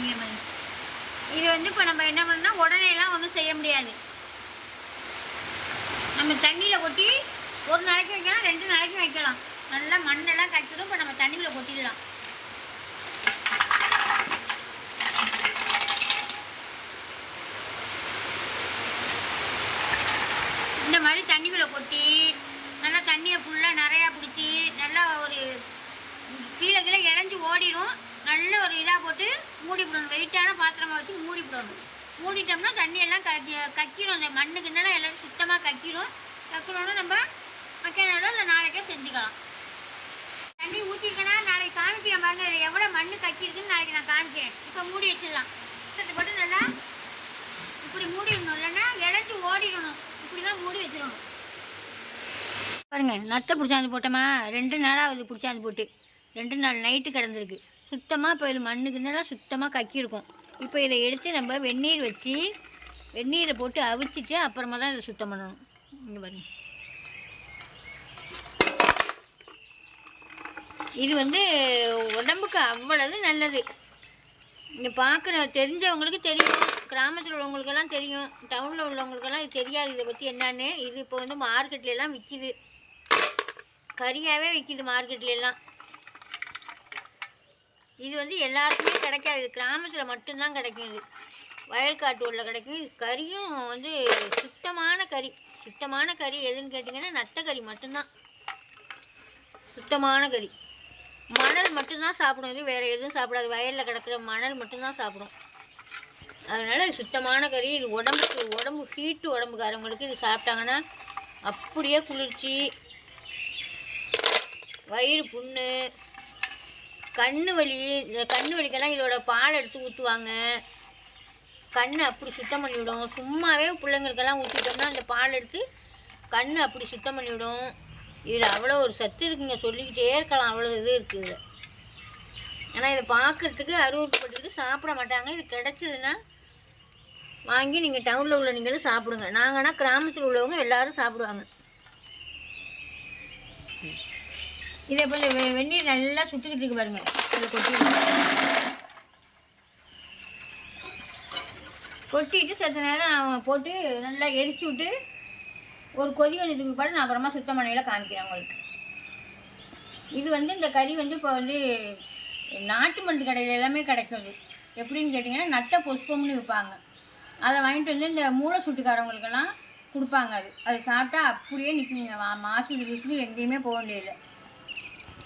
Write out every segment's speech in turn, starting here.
காமிக்கிற இது வந்து இப்போ நம்ம என்ன பண்ணோம்னா உடனேலாம் ஒன்றும் செய்ய முடியாது. நம்ம தண்ணியில் கொட்டி ஒரு நாளைக்கு வைக்கலாம் ரெண்டு நாளைக்கு வைக்கலாம். நல்லா மண்ணெல்லாம் கட்டிடும் இப்போ நம்ம தண்ணியில் கொட்டிடலாம். இந்த மாதிரி தண்ணிக்குள்ளே கொட்டி நல்லா தண்ணியை ஃபுல்லாக நிறையா பிடிச்சி நல்லா ஒரு கீழே கீழே இழஞ்சி ஓடிடும் நல்ல ஒரு இதாக போட்டு மூடி விடணும் வெயிட்டான பாத்திரமாக வச்சு மூடி விடணும் மூடிட்டோம்னா தண்ணியெல்லாம் கக்கி கக்கிடும் மண்ணு மண்ணுக்குன்னெல்லாம் எல்லாம் சுத்தமாக கக்கிடும் கக்கணும்னா நம்ம மக்கானாலோ இல்லை நாளைக்கே செஞ்சுக்கலாம். தண்ணி ஊற்றிருக்கேன்னா நாளைக்கு காமிக்கிறேன் பாருங்க. எவ்வளோ மண் கக்கிருக்குன்னு நாளைக்கு நான் காமிக்கிறேன். இப்போ மூடி வச்சிடலாம். சட்டை போட்டு நல்லா இப்படி மூடிடணும் இல்லைன்னா இழைச்சி ஓடிடணும். இப்படி தான் மூடி வச்சிடணும். பாருங்கள் நத்தை பிடிச்சாந்து போட்டோமா? ரெண்டு நாளாவது பிடிச்சாந்து போட்டு. ரெண்டு நாள் நைட்டு கிடந்திருக்கு. சுத்தமாக இப்போ இது மண்ணுக்குன்னெல்லாம் சுத்தமாக கக்கியிருக்கும் இப்போ இதை எடுத்து நம்ம வெந்நீர் வச்சு வெந்நீரை போட்டு அவிச்சிட்டு அப்புறமா தான் இதை சுத்தம் பண்ணணும். இங்கே பாருங்க. இது வந்து உடம்புக்கு அவ்வளவு நல்லது. இங்கே பார்க்குற தெரிஞ்சவங்களுக்கு தெரியும். கிராமத்தில் உள்ளவங்களுக்கெல்லாம் தெரியும். டவுனில் உள்ளவங்களுக்கெல்லாம் இது தெரியாது. இதை பற்றி என்னன்னு. இது இப்போ வந்து மார்க்கெட்ல எல்லாம் விற்கிது கறியாகவே விற்கிது மார்க்கெட்ல எல்லாம். இது வந்து எல்லாருக்குமே கிடைக்காது. இது கிராமத்தில் மட்டும்தான் கிடைக்கும் இது. வயல்காட்டு உள்ள கிடைக்கும் இது கறியும் வந்து சுத்தமான கறி. சுத்தமான கறி எதுன்னு கேட்டிங்கன்னா நத்தக்கறி கறி மட்டும்தான். சுத்தமான கறி. மணல் மட்டும்தான் சாப்பிடும். இது வேறு எதுவும் சாப்பிடாது. வயலில் கிடக்கிற மணல் மட்டும்தான் சாப்பிடும். அதனால் இது சுத்தமான கறி. இது உடம்புக்கு உடம்பு ஹீட்டு உடம்புக்காரவங்களுக்கு இது சாப்பிட்டாங்கன்னா அப்படியே குளிர்ச்சி. வயிறு புண்ணு கண்ணு வலி இந்த கண்ணு வலிக்கெல்லாம் இதோட பால் எடுத்து ஊற்றுவாங்க கண்ணை அப்படி சுத்தம் பண்ணிவிடும் சும்மாவே பிள்ளைங்களுக்கெல்லாம் ஊற்றிட்டோம்னா அந்த பால் எடுத்து கண்ணை அப்படி சுத்தம் பண்ணிவிடும் இதில் அவ்வளோ ஒரு சத்து இருக்குங்க. சொல்லிக்கிட்டே இருக்கலாம். அவ்வளோ இது இருக்குது. இதில் ஆனால் இதை பார்க்கறதுக்கு அருவறுப்பட்டுக்கிட்டு சாப்பிட மாட்டாங்க. இது கிடச்சிதுன்னா வாங்கி நீங்கள் டவுனில் உள்ள நீங்களும் சாப்பிடுங்க. நாங்கன்னா கிராமத்தில் உள்ளவங்க எல்லாரும் சாப்பிடுவாங்க. இதை கொஞ்சம் வெ- வெந்நீர் நல்லா சுட்டுக்கிட்டு இருக்கு பாருங்க. இதில் கொட்டி கொட்டிட்டு சற்று நேரம் நான் போட்டு நல்லா எரிச்சு விட்டு ஒரு கொதி வந்ததுக்கு பிற்பாடு நான் அப்புறமா சுத்தம் பண்ணையில் காமிக்கிறேன் உங்களுக்கு. இது வந்து இந்த கறி வந்து இப்போ வந்து நாட்டு மருந்து கடையில் எல்லாமே கிடைக்கும் இது. எப்படின்னு கேட்டிங்கன்னா நத்த புஷ்பம்னு விற்பாங்க. அதை வாங்கிட்டு வந்து இந்த மூளை சுட்டுக்காரவங்களுக்கெல்லாம் கொடுப்பாங்க அது. அது சாப்பிட்டா அப்படியே நிற்குங்க மாசத்துக்கு எங்கேயுமே போக வேண்டியதில்லை.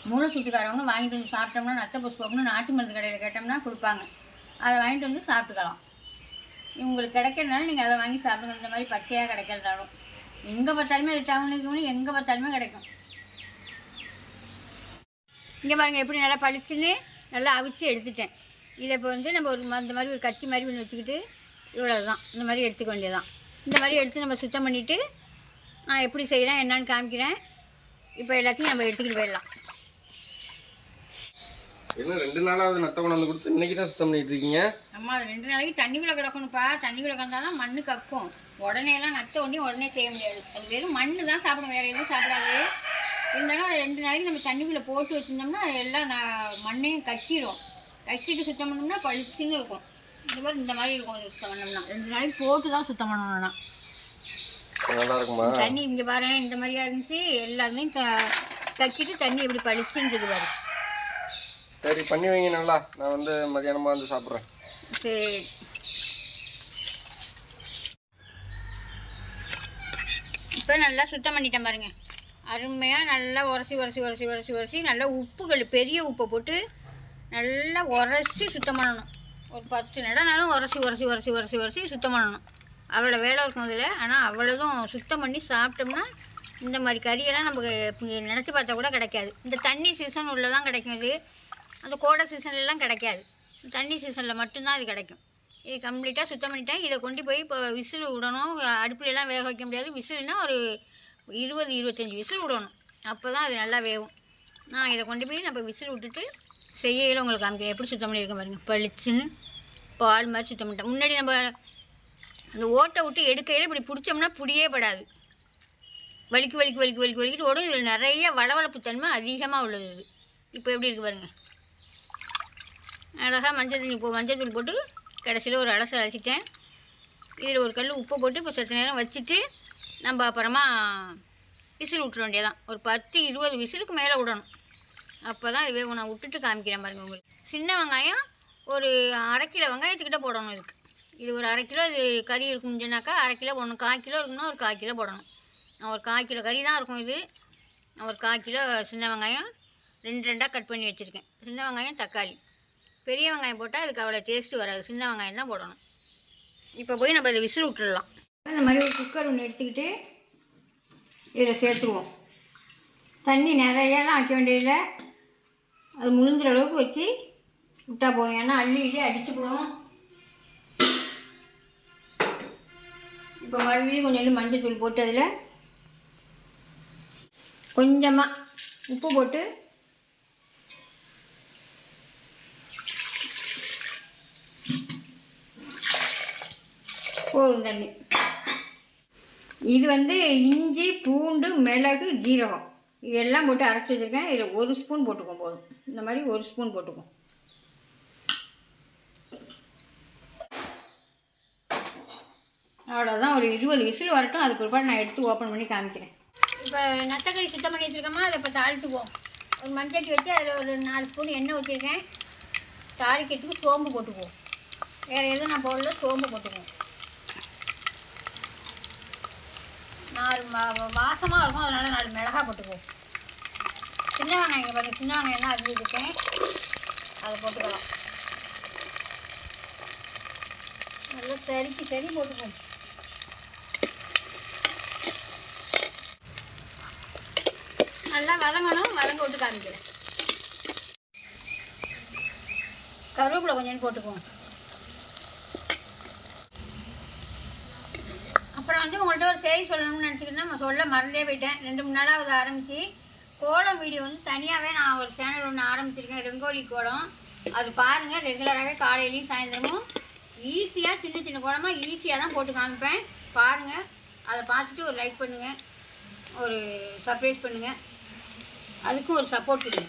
மூளை சுட்டுக்காரவங்க வாங்கிட்டு வந்து சாப்பிட்டோம்னா நத்த புஷ்பம்னு நாட்டு மருந்து கடையில் கேட்டோம்னா கொடுப்பாங்க. அதை வாங்கிட்டு வந்து சாப்பிட்டுக்கலாம். உங்களுக்கு கிடைக்கிறதுனால நீங்கள் அதை வாங்கி சாப்பிடுங்க. இந்த மாதிரி பச்சையாக கிடைக்கிறதாலும். எங்கே பார்த்தாலுமே அது டவுனுக்கு எங்கே பார்த்தாலுமே கிடைக்கும். இங்கே பாருங்கள் எப்படி நல்லா பளிச்சுன்னு நல்லா அவிச்சு எடுத்துட்டேன். இதை இப்போ வந்து நம்ம ஒரு ம- இந்த மாதிரி ஒரு கத்தி மாதிரி ஒன்று வச்சுக்கிட்டு இவ்வளோ தான் இந்த மாதிரி எடுத்துக்க வேண்டியதான் இந்த மாதிரி எடுத்து நம்ம சுத்தம் பண்ணிவிட்டு நான் எப்படி செய்கிறேன் என்னான்னு காமிக்கிறேன். இப்போ எல்லாத்தையும் நம்ம எடுத்துக்கிட்டு போயிடலாம். என்ன ரெண்டு நாளாவது நத்தை கொண்டாந்து கொடுத்து இன்னைக்கு தான் சுத்தம் பண்ணிட்டு இருக்கீங்க? அம்மா அது ரெண்டு நாளைக்கு தண்ணிக்குள்ளே கிடக்கணும்ப்பா. தண்ணிக்குள்ளே கிடந்தால் தான் மண்ணு கக்கும். உடனே எல்லாம் நத்த ஒன்றே உடனே செய்ய முடியாது. அது வெறும் மண்ணு தான் சாப்பிடும் வேறு எதுவும் சாப்பிடாது. இருந்தாலும் அது ரெண்டு நாளைக்கு நம்ம தண்ணிக்குள்ளே போட்டு வச்சுருந்தோம்னா எல்லாம் நான் மண்ணையும் கக்கிடும் கக்கிட்டு சுத்தம் பண்ணோம்னா பளிச்சுன்னு இருக்கும். இந்த மாதிரி இந்த மாதிரி இருக்கும் சுத்தம் பண்ணோம்னா. ரெண்டு நாளைக்கு போட்டு தான் சுத்தம் பண்ணணும்னா. நல்லா இருக்குமா? தண்ணி இங்கே பாரு இந்த மாதிரியா இருந்துச்சு. க கக்கிட்டு தண்ணி எப்படி பளிச்சுன்னு இருக்கு பாரு. சரி பண்ணி வைங்க நல்லா. நான் வந்து மதியானமா வந்து சாப்பிட்றேன். சரி. இப்போ நல்லா சுத்தம் பண்ணிட்டேன் பாருங்க. அருமையாக நல்லா உரசி உரசி உரசி உரசி உரசி நல்லா உப்புகள் பெரிய உப்பை போட்டு நல்லா உரசி சுத்தம் பண்ணணும். ஒரு பத்து நடனாலும் உரசி உரசி உரசி உரசி உரசி சுத்தம் பண்ணணும். அவ்வளோ வேலை இருக்கும் அதில். ஆனால் அவ்வளோதும் சுத்தம் பண்ணி சாப்பிட்டோம்னா இந்த மாதிரி கறியெல்லாம் நமக்கு நினச்சி பார்த்தா கூட கிடைக்காது. இந்த தண்ணி சீசன் உள்ளதான் கிடைக்கும் இது அந்த கோடை சீசன்லலாம் கிடைக்காது. தண்ணி சீசனில் மட்டும்தான் இது கிடைக்கும். இது கம்ப்ளீட்டாக சுத்தம் பண்ணிட்டேன். இதை கொண்டு போய் இப்போ விசில் விடணும். அடுப்பிலெல்லாம் வேக வைக்க முடியாது. விசில்னா ஒரு இருபது இருபத்தஞ்சி விசில் விடணும். அப்போ தான் அது நல்லா வேகும் நான் இதை கொண்டு போய் நம்ம விசில் விட்டுட்டு செய்யல உங்களுக்கு காமிக்கிறேன். எப்படி சுத்தம் பண்ணியிருக்கேன் பாருங்கள் பளிச்சுன்னு பால் மாதிரி சுத்தம் பண்ணிட்டேன். முன்னாடி நம்ம அந்த ஓட்டை விட்டு எடுக்கையில் இப்படி பிடிச்சோம்னா புடியே படாது. வலிக்கு வலிக்கு வலிக்கு வலிக்கு வலிக்கிட்டு ஓடும். இதில் நிறைய வளவளப்பு தன்மை அதிகமாக உள்ளது இது. இப்போ எப்படி இருக்குது பாருங்கள் அழகாக மஞ்சள் தண்ணி போ மஞ்சள் தூள் போட்டு கடைசியில் ஒரு அலசை அலசிட்டேன். இதில் ஒரு கல் உப்பை போட்டு இப்போ சற்று நேரம் வச்சுட்டு நம்ம அப்புறமா விசில் விட்டுற வேண்டியதான் ஒரு பத்து இருபது விசிலுக்கு மேலே விடணும். அப்போ தான் இது நான் விட்டுட்டு காமிக்கிறேன் பாருங்கள் உங்களுக்கு. சின்ன வெங்காயம் ஒரு அரை கிலோ வெங்காயத்துக்கிட்ட போடணும் இதுக்கு. இது ஒரு அரை கிலோ இது கறி இருக்குன்னு சொன்னாக்கா அரை கிலோ ஒன்று கால் கிலோ இருக்குன்னா ஒரு கால் கிலோ போடணும். நான் ஒரு கால் கிலோ கறி தான் இருக்கும் இது. நான் ஒரு கால் கிலோ சின்ன வெங்காயம் ரெண்டு ரெண்டாக கட் பண்ணி வச்சுருக்கேன். சின்ன வெங்காயம் தக்காளி. பெரிய வெங்காயம் போட்டால் அதுக்கு அவ்வளோ டேஸ்ட்டு வராது. சின்ன வெங்காயம் தான் போடணும். இப்போ போய் நம்ம இதை விசில் விட்டுடலாம் இந்த மாதிரி ஒரு குக்கர் ஒன்று எடுத்துக்கிட்டு இதில் சேர்த்துருவோம் தண்ணி நிறையலாம் வைக்க வேண்டியதில்லை. அது முழுந்துற அளவுக்கு வச்சு விட்டா போதும். ஏன்னா அள்ளி அள்ளி அடிச்சுக்கிடுவோம் இப்போ மறுபடியும் கொஞ்சம் மஞ்சள் தூள் போட்டு அதில் கொஞ்சமாக உப்பு போட்டு போதும் தண்ணி. இது வந்து இஞ்சி பூண்டு மிளகு ஜீரகம். இதெல்லாம் போட்டு அரைச்சி வச்சுருக்கேன். இதில் ஒரு ஸ்பூன் போட்டுக்கோம் போதும். இந்த மாதிரி ஒரு ஸ்பூன் போட்டுக்கோம் அவ்வளோதான் ஒரு இருபது விசில் வரட்டும். அதுக்கு பிற்பாடு நான் எடுத்து ஓப்பன் பண்ணி காமிக்கிறேன். இப்போ நத்தக்கறி சுத்தம் பண்ணி வச்சுருக்கோமா அதை இப்போ தாளிச்சுக்குவோம். ஒரு மண்சட்டி வச்சு அதில் ஒரு நாலு ஸ்பூன் எண்ணெய் ஊற்றிருக்கேன் தாளிக்கிறதுக்கு சோம்பு போட்டுக்குவோம். வேறு எதுவும் நான் போடல. சோம்பு போட்டுக்குவோம். நாலு வாசமாக இருக்கும் அதனால் நாலு மிளகா போட்டுக்குவோம். சின்ன வெங்காயம் இங்கே பாருங்க சின்ன வெங்காயம் தான் அரிஞ்சிருக்கேன் அதை போட்டுக்கலாம். நல்லா சரிக்கு சரி போட்டுக்குவோம். நல்லா வதங்கணும் வதங்க விட்டு காமிக்கிறேன். கருவேப்பிலை கொஞ்சம் போட்டுக்குவோம் அப்புறம் வந்து உங்கள்கிட்ட ஒரு செய்தி சொல்லணும்னு நினச்சிக்கிட்டு நம்ம சொல்ல மறந்தே போயிட்டேன். ரெண்டு மூணு நாளாவது ஆரம்பித்து கோலம் வீடியோ வந்து தனியாகவே நான் ஒரு சேனல் ஒன்று ஆரம்பிச்சிருக்கேன் ரெங்கோலி கோலம். அது பாருங்கள் ரெகுலராகவே காலையிலையும் சாயந்தரமும் ஈஸியாக சின்ன சின்ன கோலமாக ஈஸியாக தான் போட்டு காமிப்பேன். பாருங்கள் அதை பார்த்துட்டு ஒரு லைக் பண்ணுங்கள் ஒரு சர்ப்ரைஸ் பண்ணுங்கள் அதுக்கும் ஒரு சப்போர்ட் கொடுங்க.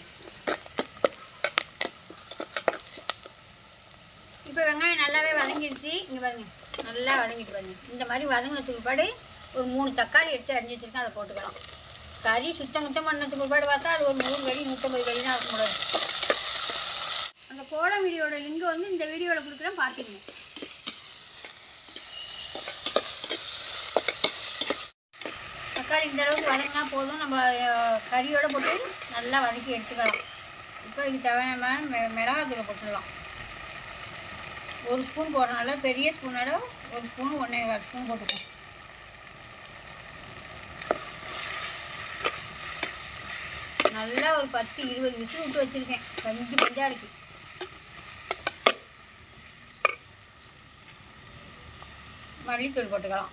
இப்போ வெங்காயம் நல்லாவே வதங்கிடுச்சு இங்கே பாருங்க. நல்லா வதங்கிட்டு பாருங்க. இந்த மாதிரி வதங்கின பிற்பாடு ஒரு மூணு தக்காளி எடுத்து அரிஞ்சு வச்சுருக்கேன். அதை போட்டுக்கலாம். கறி சுத்தம் குத்தம் பண்ணதுக்கு பிற்பாடு பார்த்தா அது ஒரு நூறு கறி நூற்றம்பது கறி தான் இருக்க முடியாது அந்த கோலம் வீடியோட லிங்க் வந்து இந்த வீடியோவில் கொடுக்குறேன். பார்த்துக்கங்க தக்காளி இந்த அளவுக்கு வதங்கினா போதும். நம்ம கறியோடு போட்டு நல்லா வதக்கி எடுத்துக்கலாம். இப்போ இதுக்கு தேவையான மெ- மிளகாத்தூளை போட்டுடலாம். ஒரு ஸ்பூன் போடுறனால பெரிய ஸ்பூனோட ஒரு ஸ்பூன் ஒன்றே கால் ஸ்பூன் போட்டுக்கோம் நல்லா ஒரு பத்து இருபது விசில் விட்டு வச்சுருக்கேன். பஞ்சு பஞ்சாக இருக்குது மல்லித்தூள் போட்டுக்கலாம்.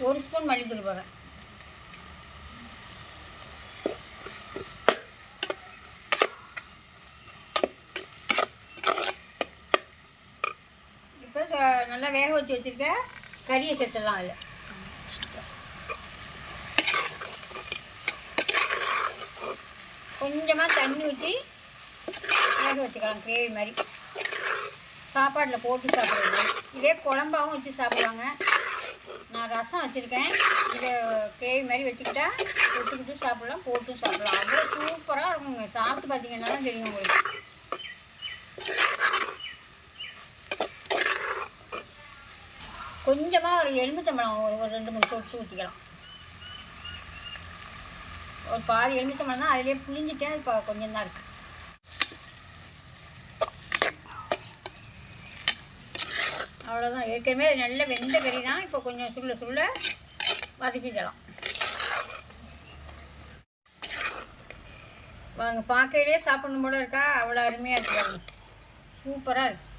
ஒரு ஸ்பூன் மல்லித்தூள் போடுறேன் இப்போ ச- நல்லா வேக வச்சு வச்சுருக்க கறியை சேர்த்துடலாம் அதில். கொஞ்சமாக தண்ணி ஊற்றி வேக வச்சுக்கலாம் கிரேவி மாதிரி. சாப்பாட்டில் போட்டு சாப்பிடுறது. இதே குழம்பாகவும் வச்சு சாப்பிடுவாங்க. நான் ரசம் வச்சுருக்கேன். இதை கிரேவி மாதிரி வச்சுக்கிட்டா தொட்டுக்கிட்டு சாப்பிடலாம் போட்டும் சாப்பிடலாம். அவ்வளோ சூப்பராக இருக்குங்க. சாப்பிட்டு பார்த்தீங்கன்னா தான் தெரியும் உங்களுக்கு. கொஞ்சமாக ஒரு எலுமிச்சம்பழம் ஒரு ஒரு ரெண்டு மூணு சொட்டு ஊற்றிக்கலாம் ஒரு பாதி எலுமிச்சம்பழம் தான் அதிலே புளிஞ்சிட்டே இப்போ கொஞ்சம் தான் இருக்குது அவ்வளோதான் ஏற்கனவே நல்ல வெந்த கறி தான். இப்போ கொஞ்சம் சுள்ள சுள்ள வதக்கிக்கலாம். வாங்க பார்க்கையிலே சாப்பிடணும் போல இருக்கா? அவ்வளோ அருமையாக இருக்கு சூப்பராக இருக்குது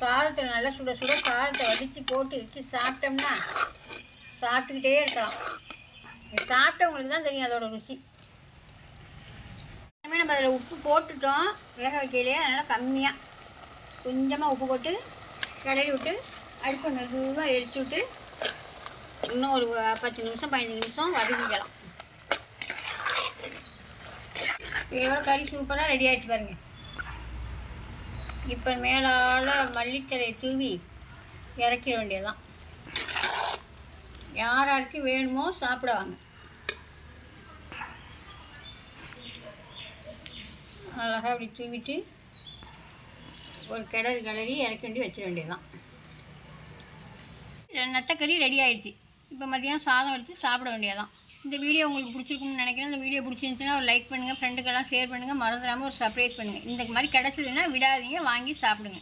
சாதத்தில் நல்லா சுட சுட சாதத்தை வடித்து போட்டு வச்சு சாப்பிட்டோம்னா சாப்பிட்டுக்கிட்டே இருக்கலாம். இது சாப்பிட்டவங்களுக்கு தான் தெரியும் அதோட ருசி. இனிமேல் நம்ம அதில் உப்பு போட்டுட்டோம். வேக வைக்கலையே அதனால் கம்மியாக கொஞ்சமாக உப்பு போட்டு கிளறி விட்டு அடுப்பை மெதுவாக எரிச்சு விட்டு இன்னும் ஒரு பத்து நிமிஷம் பதினஞ்சு நிமிஷம் வதக்கிக்கலாம். எவ்வளோ கறி சூப்பராக ரெடி ஆகிடுச்சு பாருங்கள் இப்போ மேலால் மல்லித்தலை தூவி இறக்கிட வேண்டியதுதான். யார் யாருக்கு வேணுமோ சாப்பிடுவாங்க அழகாக அப்படி தூவிட்டு ஒரு கிடறு கிளறி இறக்க வேண்டி வச்சிட வேண்டியதுதான். நத்தக்கறி ரெடி ஆயிடுச்சு. இப்போ மதியம் சாதம் வச்சு சாப்பிட வேண்டியதுதான். இந்த வீடியோ உங்களுக்கு பிடிச்சிருக்கும்னு நினைக்கிறேன். இந்த வீடியோ பிடிச்சிருந்துச்சுன்னா ஒரு லைக் பண்ணுங்கள் ஃப்ரெண்டுக்கெல்லாம் ஷேர் பண்ணுங்கள் மறந்துடாமல் ஒரு சர்ப்ரைஸ் பண்ணுங்கள் இந்த மாதிரி கிடச்சிதுன்னா விடாதீங்க வாங்கி சாப்பிடுங்க.